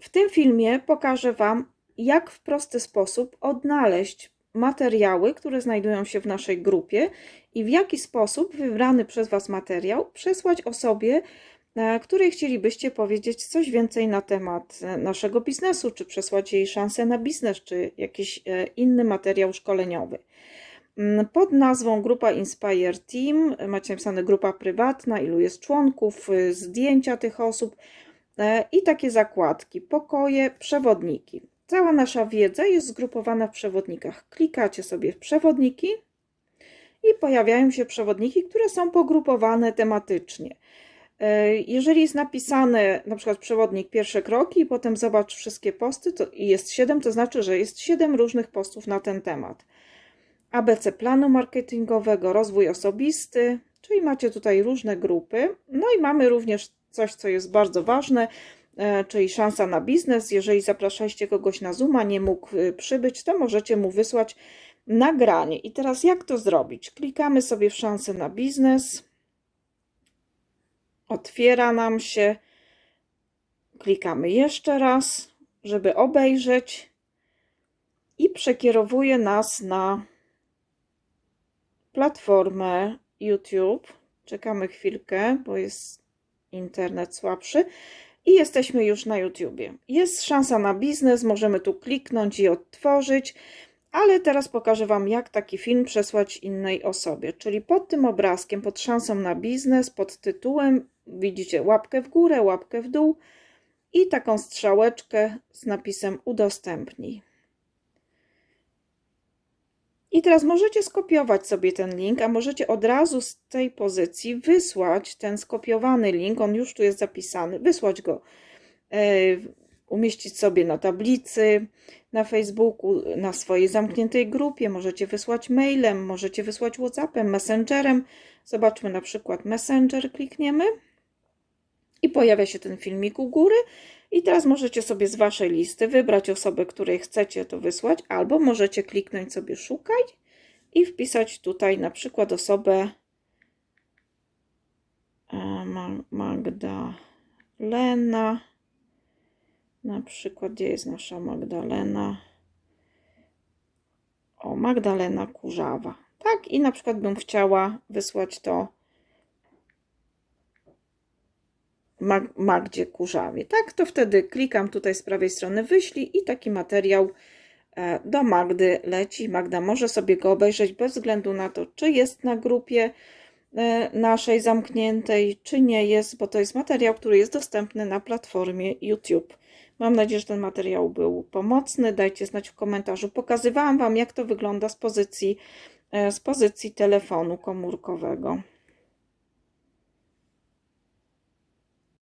W tym filmie pokażę Wam, jak w prosty sposób odnaleźć materiały, które znajdują się w naszej grupie i w jaki sposób wybrany przez Was materiał przesłać osobie, e, której chcielibyście powiedzieć coś więcej na temat e, naszego biznesu, czy przesłać jej szansę na biznes, czy jakiś e, inny materiał szkoleniowy. Mm, Pod nazwą Grupa Inspire Team macie napisane grupa prywatna, ilu jest członków, zdjęcia tych osób i takie zakładki, pokoje, przewodniki. Cała nasza wiedza jest zgrupowana w przewodnikach. Klikacie sobie w przewodniki i pojawiają się przewodniki, które są pogrupowane tematycznie. E, Jeżeli jest napisane na przykład przewodnik pierwsze kroki i potem zobacz wszystkie posty to jest 7, to znaczy, że jest 7 różnych postów na ten temat. ABC planu marketingowego, rozwój osobisty, czyli macie tutaj różne grupy. No i mamy również coś, co jest bardzo ważne, e, czyli szansa na biznes. Jeżeli zapraszaliście kogoś na Zooma, nie mógł y, przybyć, to możecie mu wysłać nagranie. I teraz jak to zrobić? Klikamy sobie w szansę na biznes. Otwiera nam się. Klikamy jeszcze raz, żeby obejrzeć i przekierowuje nas na platformę YouTube. Czekamy chwilkę, bo jest internet słabszy. I jesteśmy już na YouTubie. Jest szansa na biznes, możemy tu kliknąć i odtworzyć, ale teraz pokażę Wam, jak taki film przesłać innej osobie. Czyli pod tym obrazkiem, pod szansą na biznes, pod tytułem widzicie łapkę w górę, łapkę w dół i taką strzałeczkę z napisem udostępnij. I teraz możecie skopiować sobie ten link, a możecie od razu z tej pozycji wysłać ten skopiowany link, on już tu jest zapisany, wysłać go, e, umieścić sobie na tablicy, na Facebooku, na swojej zamkniętej grupie, możecie wysłać mailem, możecie wysłać WhatsAppem, Messengerem. Zobaczmy na przykład Messenger, klikniemy i pojawia się ten filmik u góry. I teraz możecie sobie z Waszej listy wybrać osobę, której chcecie to wysłać, albo możecie kliknąć sobie szukaj i wpisać tutaj na przykład osobę e, Ma- Magdalena. Na przykład, gdzie jest nasza Magdalena? O, Magdalena Kurzawa. Tak, i na przykład bym chciała wysłać to Mag- Magdzie Kurzawie. Tak, to wtedy klikam tutaj z prawej strony wyślij i taki materiał e, do Magdy leci. Magda może sobie go obejrzeć bez względu na to, czy jest na grupie e, naszej zamkniętej, czy nie jest, bo to jest materiał, który jest dostępny na platformie YouTube. Mam nadzieję, że ten materiał był pomocny. Dajcie znać w komentarzu. Pokazywałam Wam, jak to wygląda z pozycji, e, z pozycji telefonu komórkowego.